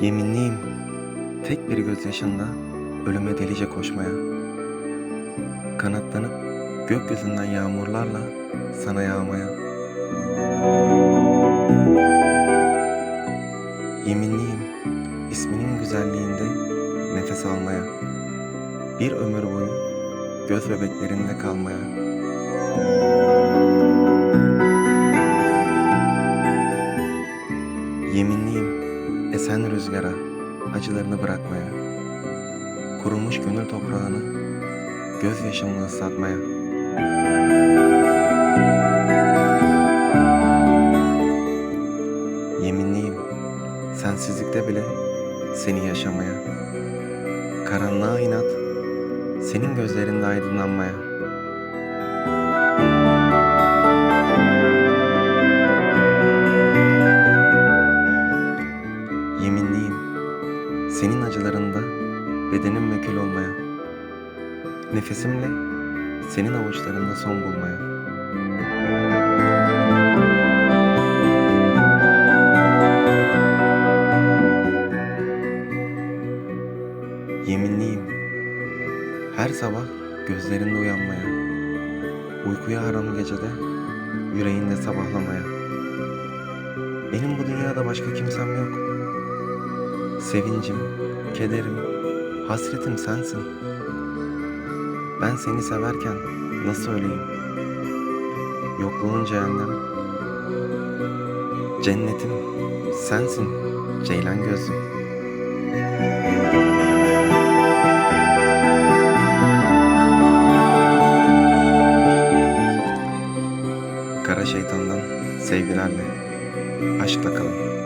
Yeminliyim tek bir gözyaşında ölüme delice koşmaya. Kanatlanıp gökyüzünden yağmurlarla sana yağmaya. Yeminliyim isminin güzelliğinde nefes almaya. Bir ömür boyu göz bebeklerinde kalmaya. Yeminliyim esen rüzgara acılarını bırakmaya. Kurumuş gönül toprağını gözyaşımla ıslatmaya. Yeminliyim sensizlikte bile seni yaşamaya. Karanlığa inat senin gözlerinde aydınlanmaya. Senin acılarında bedenim kül olmaya. Nefesimle senin avuçlarında son bulmaya. Yeminliyim her sabah gözlerinde uyanmaya. Uykuya haram gecede yüreğinde sabahlamaya. Benim bu dünyada başka kimsem yok. Sevincim, kederim, hasretim sensin. Ben seni severken nasıl öleyim? Yokluğun cehennem. Cennetim sensin ceylan gözlüm. Kara şeytandan sevgilerle aşkla kalın.